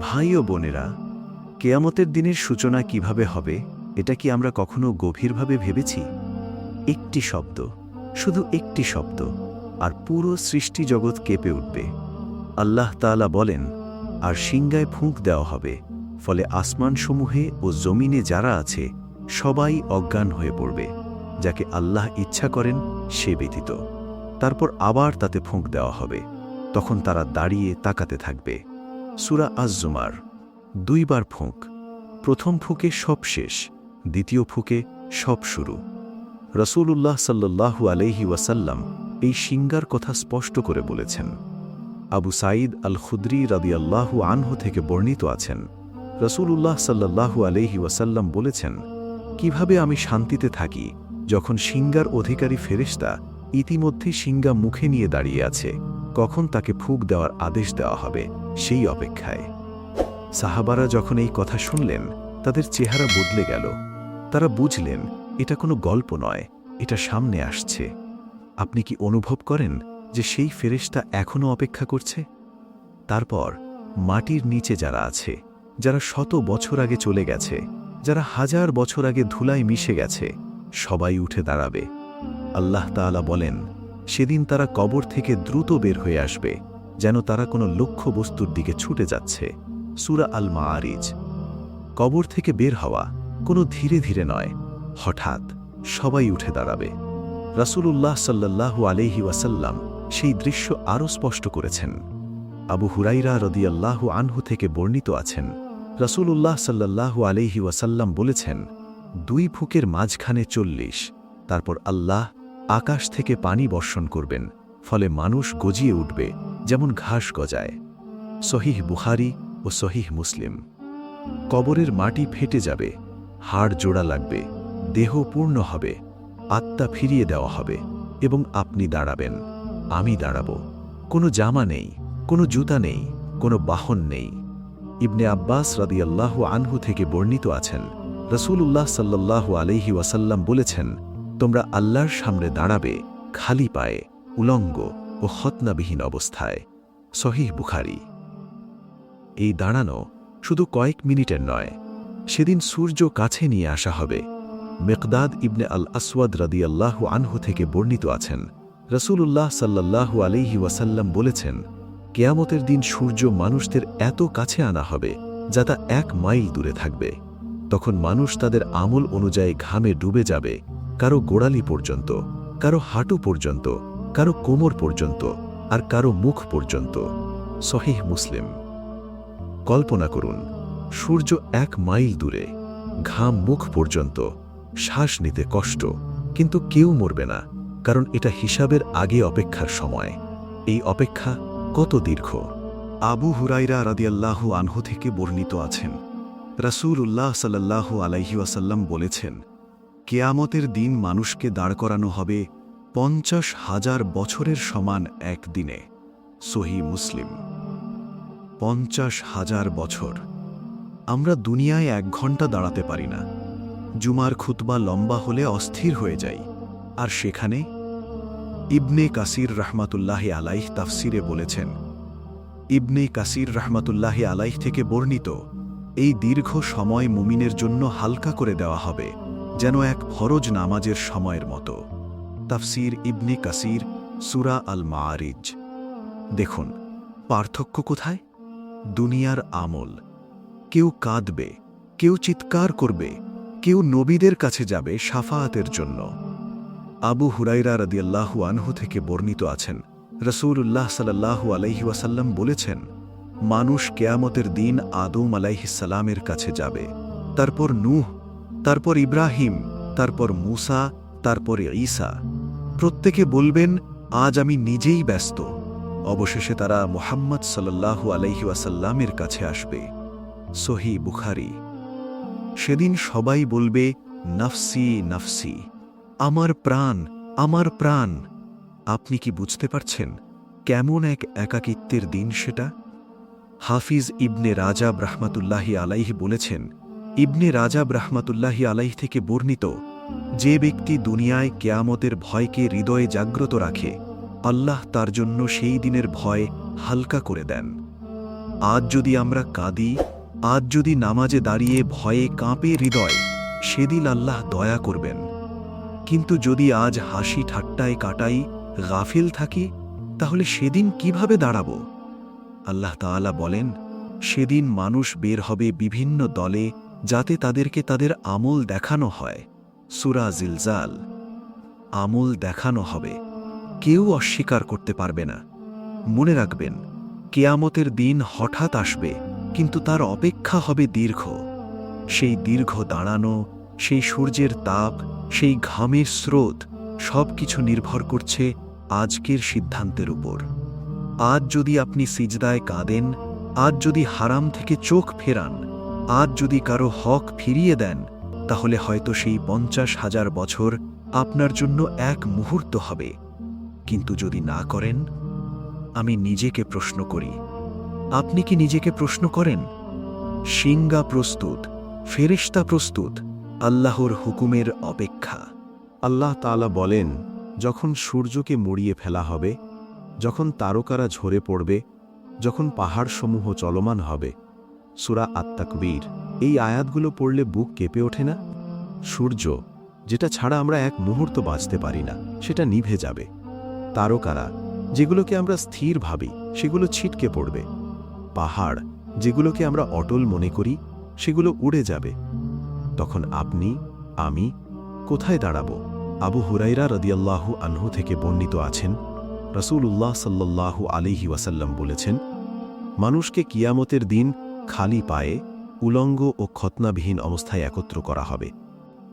ভাই ও বোনেরা, কেয়ামতের দিনের সূচনা কীভাবে হবে, এটা কি আমরা কখনো গভীরভাবে ভেবেছি? একটি শব্দ, শুধু একটি শব্দ, আর পুরো সৃষ্টি জগৎ কেঁপে উঠবে। আল্লাহ তাআলা বলেন, আর সিংগায় ফুঁক দেওয়া হবে, ফলে আসমানসমূহে ও জমিনে যারা আছে, সবাই অজ্ঞান হয়ে পড়বে, যাকে আল্লাহ ইচ্ছা করেন, সে ব্যতীত। তারপর আবার তাতে ফুঁক দেওয়া হবে। তখন তারা দাঁড়িয়ে তাকাতে থাকবে। সুরা আজ-জুমার দুইবার ফুঁক। প্রথম ফুঁকে সব শেষ, দ্বিতীয় ফুঁকে সব শুরু। রসূলুল্লাহ সাল্লাল্লাহু আলহি ওয়াসাল্লাম এই সিঙ্গার কথা স্পষ্ট করে বলেছেন। আবু সাঈদ আল খুদ্রি রাদিয়াল্লাহু আনহু থেকে বর্ণিত আছেন। রসূলুল্লাহ সাল্লাল্লাহু আলহি ওয়াসাল্লাম বলেছেন, কীভাবে আমি শান্তিতে থাকি যখন সিঙ্গার অধিকারী ফেরেশতা ইতিমধ্যে সিঙ্গা মুখে নিয়ে দাঁড়িয়ে আছে? কখন তাকে ফুক দেওয়ার আদেশ দেওয়া হবে সেই অপেক্ষায়। সাহাবারা যখন এই কথা শুনলেন, তাদের চেহারা বদলে গেল। তারা বুঝলেন, এটা কোনো গল্প নয়, এটা সামনে আসছে। আপনি কি অনুভব করেন যে সেই ফেরেশতা এখনও অপেক্ষা করছে? তারপর, মাটির নিচে যারা আছে, যারা শত বছর আগে চলে গেছে, যারা হাজার বছর আগে ধুলায় মিশে গেছে, সবাই উঠে দাঁড়াবে। আল্লাহ তাআলা বলেন সেদিন তারা কবর থেকে দ্রুত বের হয়ে আসবে, যেন তারা কোনো লক্ষ্য বস্তুর দিকে ছুটে যাচ্ছে। সুরা আল মাআরিজ কবর থেকে বের হওয়া কোনো ধীরে ধীরে নয়, হঠাৎ সবাই উঠে দাঁড়াবে। রাসূলুল্লাহ সাল্লাল্লাহু আলাইহি ওয়াসাল্লাম সেই দৃশ্য আরও স্পষ্ট করেছেন। আবু হুরাইরা রদিয়াল্লাহু আনহু থেকে বর্ণিত আছেন, রাসূলুল্লাহ সাল্লাল্লাহু আলাইহি ওয়াসাল্লাম বলেছেন, দুই ফুকের মাঝখানে চল্লিশ, তারপর আল্লাহ আকাশ থেকে পানি বর্ষণ করবেন, ফলে মানুষ গজিয়ে উঠবে, যেমন ঘাস গজায়। সহিহ বুখারি ও সহিহ মুসলিম। কবরের মাটি ফেটে যাবে, হাড় জোড়া লাগবে, দেহ পূর্ণ হবে, আত্মা ফিরিয়ে দেওয়া হবে, এবং আপনি দাঁড়াবেন, আমি দাঁড়াব। কোনো জামা নেই, কোনো জুতা নেই, কোনো বাহন নেই। ইবনে আব্বাস রাদিয়াল্লাহু আনহু থেকে বর্ণিত আছেন, রসূলুল্লাহ সাল্লাল্লাহু আলাইহি ওয়াসাল্লাম বলেছেন তোমরা আল্লাহর সামনে দাঁড়াবে, খালি পায়ে, উলঙ্গ ও হতনাবিহীন অবস্থায়। সহিহ বুখারি। এই দাঁড়ানো শুধু কয়েক মিনিটের নয়, সেদিন সূর্য কাছে নিয়ে আসা হবে। মেকদাদ ইবনে আল আসওয়াদ রাদিয়াল্লাহু আনহু থেকে বর্ণিত আছেন। রসূলুল্লাহ সাল্লাল্লাহু আলাইহি ওয়াসাল্লাম বলেছেন, কেয়ামতের দিন সূর্য মানুষদের এত কাছে আনা হবে, যা তা এক মাইল দূরে থাকবে। তখন মানুষ তাদের আমল অনুযায়ী ঘামে ডুবে যাবে। কারও গোড়ালি পর্যন্ত, কারও হাঁটু পর্যন্ত, কারও কোমর পর্যন্ত, আর কারও মুখ পর্যন্ত। সহিহ মুসলিম। কল্পনা করুন, সূর্য এক মাইল দূরে, ঘাম মুখ পর্যন্ত, শ্বাস নিতে কষ্ট, কিন্তু কেউ মরবে না, কারণ এটা হিসাবের আগে অপেক্ষার সময়। এই অপেক্ষা কত দীর্ঘ? আবু হুরাইরা রাদিয়াল্লাহু আনহু থেকে বর্ণিত আছেন। রাসূল উল্লাহ সাল্লাল্লাহু আলাইহি ওয়াসাল্লাম বলেছেন কেয়ামতের দিন মানুষকে দাঁড় করানো হবে পঞ্চাশ হাজার বছরের সমান এক দিনে। সহি মুসলিম। পঞ্চাশ হাজার বছর। আমরা দুনিয়ায় এক ঘণ্টা দাঁড়াতে পারি না। জুমার খুতবা লম্বা হলে অস্থির হয়ে যাই। আর সেখানে ইবনে কাসির রহমাতুল্লাহি আলাইহ তাফসিরে বলেছেন, ইবনে কাসির রহমাতুল্লাহি আলাইহ থেকে বর্ণিত, এই দীর্ঘ সময় মুমিনের জন্য হালকা করে দেওয়া হবে। যেন এক ফরজ নামাজের সময়ের মতো। তাফসির ইবনে কাসির, সুরা আল মাআরিজ দেখুন, পার্থক্য কোথায়? দুনিয়ার আমল। কেউ কাঁদবে, কেউ চিৎকার করবে, কেউ নবীদের কাছে যাবে সাফায়াতের জন্য। আবু হুরাইরা রাদিয়াল্লাহু আনহু থেকে বর্ণিত আছেন, রসূলুল্লাহ সাল্লাল্লাহু আলাইহি ওয়াসাল্লাম বলেছেন, মানুষ কেয়ামতের দিন আদম আলাইহিসাল্লামের কাছে যাবে। তারপর নূহ তারপর ইব্রাহিম, তারপর মুসা, তারপরে ঈসা। প্রত্যেকে বলবেন, আজ আমি নিজেই ব্যস্ত। অবশেষে তারা মোহাম্মদ সাল্লাল্লাহু আলাইহি ওয়াসাল্লামের কাছে আসবে। সহি বুখারি। সেদিন সবাই বলবে, নফসি নফসি। আমার প্রাণ আমার প্রাণ। আপনি কি বুঝতে পারছেন কেমন এক একাকিত্বের দিন সেটা? হাফিজ ইবনে রাজা রাহমাতুল্লাহি আলাইহি বলেছেন ইবনে রাজাব রাহমাতুল্লাহি আলাইহ থেকে বর্ণিত, যে ব্যক্তি দুনিয়ায় কেয়ামতের ভয়কে হৃদয়ে জাগ্রত রাখে, আল্লাহ তার জন্য সেই দিনের ভয় হালকা করে দেন। আজ যদি আমরা কাঁদি, আজ যদি নামাজে দাঁড়িয়ে ভয়ে কাঁপে হৃদয়, সেদিন আল্লাহ দয়া করবেন। কিন্তু যদি আজ হাসি ঠাট্টায় কাটাই, গাফিল থাকি, তাহলে সেদিন কীভাবে দাঁড়াব? আল্লাহ তাআলা বলেন, সেদিন মানুষ বের হবে বিভিন্ন দলে যাতে তাদেরকে তাদের আমল দেখানো হয়। সুরা জিলজাল। আমল দেখানো হবে। কেউ অস্বীকার করতে পারবে না। মনে রাখবেন, কেয়ামতের দিন হঠাৎ আসবে, কিন্তু তার অপেক্ষা হবে দীর্ঘ। সেই দীর্ঘ দাঁড়ানো, সেই সূর্যের তাপ, সেই ঘামের স্রোত সব কিছু নির্ভর করছে আজকের সিদ্ধান্তের উপর। আজ যদি আপনি সিজদায় কাঁদেন, আজ যদি হারাম থেকে চোখ ফেরান আজ যদি কারও হক ফিরিয়ে দেন, তাহলে হয়তো সেই পঞ্চাশ হাজার বছর আপনার জন্য এক মুহূর্ত হবে। কিন্তু যদি না করেন, আমি নিজেকে প্রশ্ন করি। আপনি কি নিজেকে প্রশ্ন করেন? সিঙ্গা প্রস্তুত ফেরিস্তা প্রস্তুত, আল্লাহর হুকুমের অপেক্ষা। আল্লাহ তাআলা বলেন, যখন সূর্যকে মুড়িয়ে ফেলা হবে, যখন তারকারা ঝরে পড়বে, যখন পাহাড়সমূহ চলমান হবে সুরা আত্মাকবীর এই আয়াতগুলো পড়লে বুক কেঁপে ওঠে না? সূর্য, যেটা ছাড়া আমরা এক মুহূর্ত বাঁচতে পারি না, সেটা নিভে যাবে। তারকারা, যেগুলোকে আমরা স্থির ভাবি, সেগুলো ছিটকে পড়বে। পাহাড়, যেগুলোকে আমরা অটল মনে করি, সেগুলো উড়ে যাবে। তখন আপনি, আমি কোথায় দাঁড়াব? আবু হুরাইরা রদিয়াল্লাহু আনহু থেকে বর্ণিত আছেন, রসূলুল্লাহ সাল্লাল্লাহু আলিহি ওয়াসাল্লাম বলেছেন, মানুষকে কিয়ামতের দিন খালি পায়ে উলঙ্গ ও খতনাবিহীন অবস্থায় একত্র করা হবে।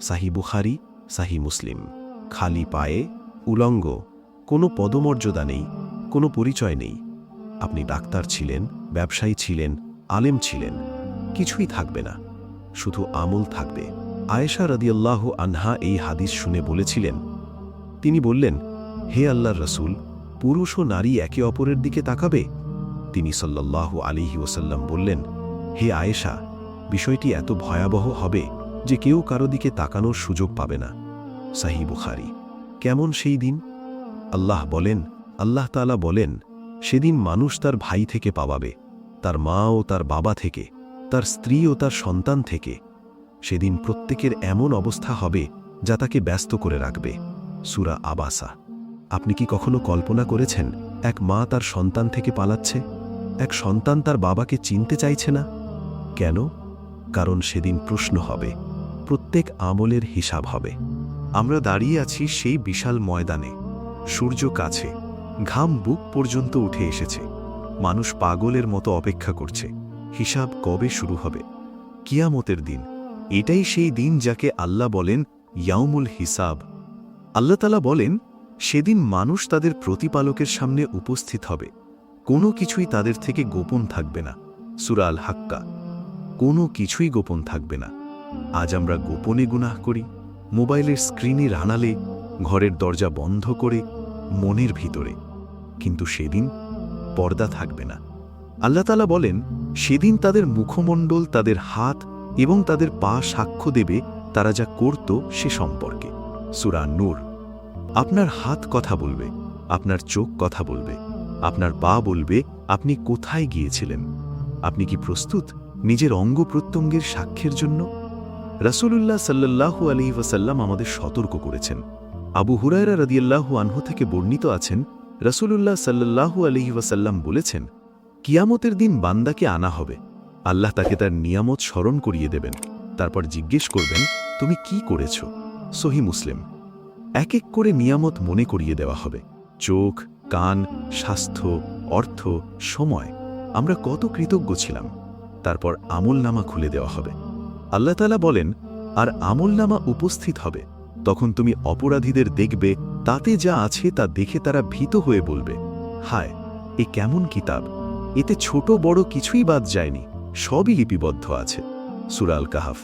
সাহি বুখারি, সাহি মুসলিম। খালি পায়ে উলঙ্গ, কোনো পদমর্যাদা নেই, কোনো পরিচয় নেই। আপনি ডাক্তার ছিলেন, ব্যবসায়ী ছিলেন, আলেম ছিলেন, কিছুই থাকবে না, শুধু আমল থাকবে। আয়েশা রদিয়াল্লাহু আনহা এই হাদিস শুনে বলেছিলেন, তিনি বললেন, হে আল্লাহর রসুল, পুরুষ ও নারী একে অপরের দিকে তাকাবে? তিনি সাল্লাল্লাহু আলিহি ওসাল্লাম বললেন হে আয়েশা, বিষয়টি এত ভয়াবহ হবে যে কেউ কারও দিকে তাকানোর সুযোগ পাবে না। সাহি বুখারি, কেমন সেই দিন? আল্লাহ বলেন, আল্লাহ তাআলা বলেন, সেদিন মানুষ তার ভাই থেকে পাওয়াবে, তার মা ও তার বাবা থেকে, তার স্ত্রী ও তার সন্তান থেকে। সেদিন প্রত্যেকের এমন অবস্থা হবে যা তাকে ব্যস্ত করে রাখবে। সুরা আবাসা, আপনি কি কখনো কল্পনা করেছেন, এক মা তার সন্তান থেকে পালাচ্ছে? এক সন্তান তার বাবাকে চিনতে চাইছে না? কেন? কারণ সেদিন প্রশ্ন হবে, প্রত্যেক আমলের হিসাব হবে। আমরা দাঁড়িয়ে আছি সেই বিশাল ময়দানে। সূর্য কাছে, ঘাম বুক পর্যন্ত উঠে এসেছে। মানুষ পাগলের মতো অপেক্ষা করছে। হিসাব কবে শুরু হবে? কিয়ামতের দিন। এটাই সেই দিন যাকে আল্লাহ বলেন ইয়াউমুল হিসাব। আল্লাহ তালা বলেন, সেদিন মানুষ তাদের প্রতিপালকের সামনে উপস্থিত হবে। কোনো কিছুই তাদের থেকে গোপন থাকবে না। সুরাল হাক্কা। কোনো কিছুই গোপন থাকবে না। আজ আমরা গোপনে গুনাহ করি, মোবাইলের স্ক্রিনে রানালে ঘরের দরজা বন্ধ করে, মনের ভিতরে। কিন্তু সেদিন পর্দা থাকবে না। আল্লাহ তালা বলেন, সেদিন তাদের মুখমণ্ডল, তাদের হাত এবং তাদের পা সাক্ষ্য দেবে তারা যা করত সে সম্পর্কে। সুরা নূর, আপনার হাত কথা বলবে, আপনার চোখ কথা বলবে, আপনার পা বলবে, আপনি কোথায় গিয়েছিলেন? আপনি কি প্রস্তুত? নিজের অঙ্গ প্রত্যঙ্গের সাক্ষ্যের জন্য রাসূলুল্লাহ সাল্লাল্লাহু আলি ওয়াসাল্লাম আমাদের সতর্ক করেছেন। আবু হুরায়রা রাদিয়াল্লাহু আনহ থেকে বর্ণিত আছেন, রাসূলুল্লাহ সাল্লাল্লাহু আলাইহি ওয়াসাল্লাম বলেছেন, কিয়ামতের দিন বান্দাকে আনা হবে। আল্লাহ তাকে তার নিয়ামত স্মরণ করিয়ে দেবেন। তারপর জিজ্ঞেস করবেন, তুমি কি করেছ? সহি মুসলিম। এক এক করে নিয়ামত মনে করিয়ে দেওয়া হবে। চোখ, কান, স্বাস্থ্য, অর্থ, সময়। আমরা কত কৃতজ্ঞ ছিলাম। তারপর আমল নামা খুলে দেওয়া হবে। আল্লাহ তালা বলেন, আর আমল নামা উপস্থিত হবে। তখন তুমি অপরাধীদের দেখবে, তাতে যা আছে তা দেখে তারা ভীত হয়ে বলবে, হায়, এ কেমন কিতাব? এতে ছোট বড় কিছুই বাদ যায়নি, সবই লিপিবদ্ধ আছে। সুরাল কাহাফ।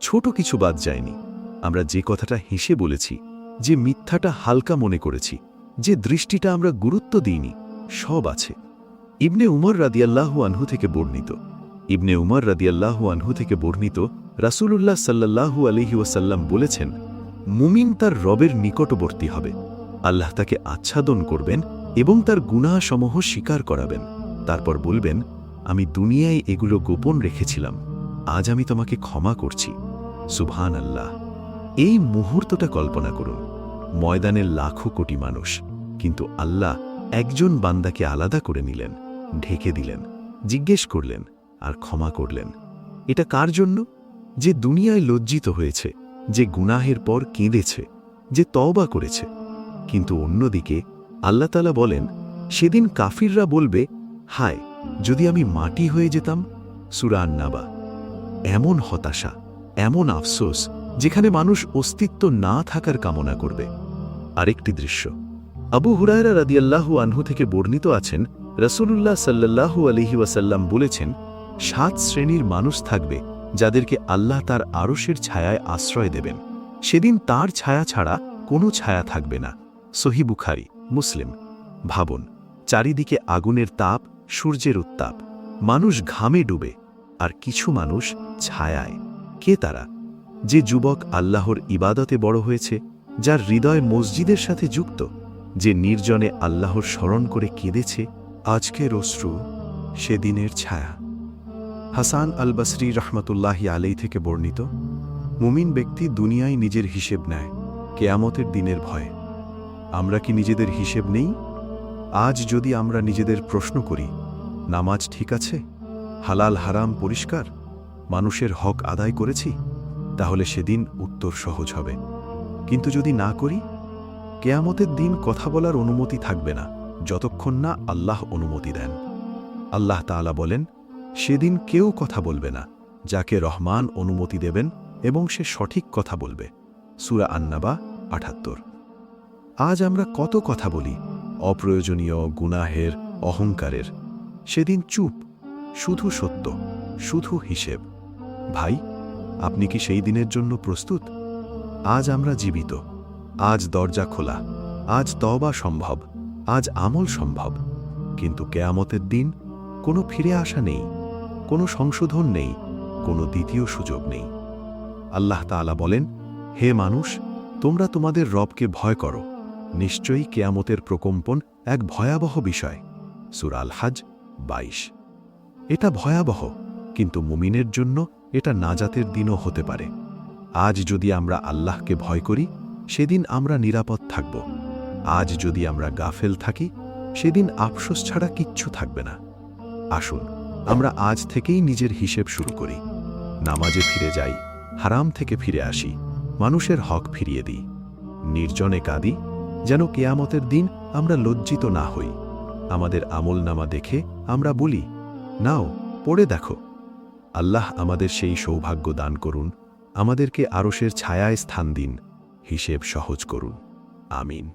ছোট কিছু বাদ যায়নি। আমরা যে কথাটা হেসে বলেছি, যে মিথ্যাটা হালকা মনে করেছি, যে দৃষ্টিটা আমরা গুরুত্ব দিইনি, সব আছে ইবনে উমর রাদিয়াল্লাহু আনহু থেকে বর্ণিত। ইবনে উমর রাদিয়াল্লাহু আনহু থেকে বর্ণিত রাসূলুল্লাহ সাল্লাল্লাহু আলাইহি ওয়াসাল্লাম বলেছেন, মুমিন তার রবের নিকটবর্তী হবে। আল্লাহ তাকে আচ্ছাদন করবেন এবং তার গুনাহসমূহ স্বীকার করাবেন। তারপর বলবেন, আমি দুনিয়ায় এগুলো গোপন রেখেছিলাম। আজ আমি তোমাকে ক্ষমা করছি। সুভান আল্লাহ এই মুহূর্তটা কল্পনা করুন। ময়দানের লাখো কোটি মানুষ, কিন্তু আল্লাহ একজন বান্দাকে আলাদা করে নিলেন, ঢেকে দিলেন, জিজ্ঞেস করলেন আর ক্ষমা করলেন। এটা কার জন্য? যে দুনিয়ায় লজ্জিত হয়েছে, যে গুনাহের পর কেঁদেছে, যে তওবা করেছে। কিন্তু অন্যদিকে আল্লাহতালা বলেন, সেদিন কাফিররা বলবে, হায়, যদি আমি মাটি হয়ে যেতাম সুরান নাবা এমন হতাশা, এমন আফসোস, যেখানে মানুষ অস্তিত্ব না থাকার কামনা করবে। আরেকটি দৃশ্য। আবু হুরায়রা রাদিয়াল্লাহু আনহু থেকে বর্ণিত আছেন, রসুলুল্লাহ সাল্লাল্লাহু আলিহি ওয়াসাল্লাম বলেছেন সাত শ্রেণির মানুষ থাকবে যাদেরকে আল্লাহ তার আরশের ছায়ায় আশ্রয় দেবেন। সেদিন তার ছায়া ছাড়া কোনো ছায়া থাকবে না। সহি বুখারি, মুসলিম। ভাবুন, চারিদিকে আগুনের তাপ, সূর্যের উত্তাপ। মানুষ ঘামে ডুবে, আর কিছু মানুষ ছায়ায়। কে তারা? যে যুবক আল্লাহর ইবাদতে বড় হয়েছে, যার হৃদয় মসজিদের সাথে যুক্ত, যে নির্জনে আল্লাহর স্মরণ করে কেঁদেছে, আজকের অশ্রু সেদিনের ছায়া। হাসান আল বসরি রহমতুল্লাহি আলাই থেকে বর্ণিত, মুমিন ব্যক্তি দুনিয়ায় নিজের হিসেব নেয়, কেয়ামতের দিনের ভয়ে। আমরা কি নিজেদের হিসেব নেই? আজ যদি আমরা নিজেদের প্রশ্ন করি, নামাজ ঠিক আছে? হালাল হারাম পরিষ্কার? মানুষের হক আদায় করেছি? তাহলে সেদিন উত্তর সহজ হবে। কিন্তু যদি না করি, কেয়ামতের দিন কথা বলার অনুমতি থাকবে না, যতক্ষণ না আল্লাহ অনুমতি দেন। আল্লাহ তাআলা বলেন সেদিন কেউ কথা বলবে না, যাকে রহমান অনুমতি দেবেন এবং সে সঠিক কথা বলবে। সুরা আন্নাবা আঠাত্তর আজ আমরা কত কথা বলি, অপ্রয়োজনীয় গুনাহের, অহংকারের। সেদিন চুপ, শুধু সত্য, শুধু হিসেব। ভাই, আপনি কি সেই দিনের জন্য প্রস্তুত? আজ আমরা জীবিত। আজ দরজা খোলা। আজ তওবা সম্ভব। আজ আমল সম্ভব। কিন্তু কেয়ামতের দিন কোনো ফিরে আসা নেই। কোনো সংশোধন নেই, কোনো দ্বিতীয় সুযোগ নেই। আল্লাহ তাআলা বলেন, হে মানুষ, তোমরা তোমাদের রবকে ভয় করো। নিশ্চয়ই কেয়ামতের প্রকম্পন এক ভয়াবহ বিষয়। সুরাল হাজ বাইশ। এটা ভয়াবহ, কিন্তু মুমিনের জন্য এটা নাজাতের দিনও হতে পারে। আজ যদি আমরা আল্লাহকে ভয় করি, সেদিন আমরা নিরাপদ থাকব। আজ যদি আমরা গাফেল থাকি, সেদিন আফসোস ছাড়া কিচ্ছু থাকবে না। আসুন আমরা আজ থেকেই নিজের হিসেব শুরু করি। নামাজে ফিরে যাই, হারাম থেকে ফিরে আসি, মানুষের হক ফিরিয়ে দিই। নির্জনে কাঁদি, যেন কেয়ামতের দিন আমরা লজ্জিত না হই। আমাদের আমল নামা দেখে আমরা বলি, নাও, পড়ে দেখো। আল্লাহ আমাদের সেই সৌভাগ্য দান করুন, আমাদেরকে আরশের ছায়ায় স্থান দিন, হিসেব সহজ করুন। আমিন।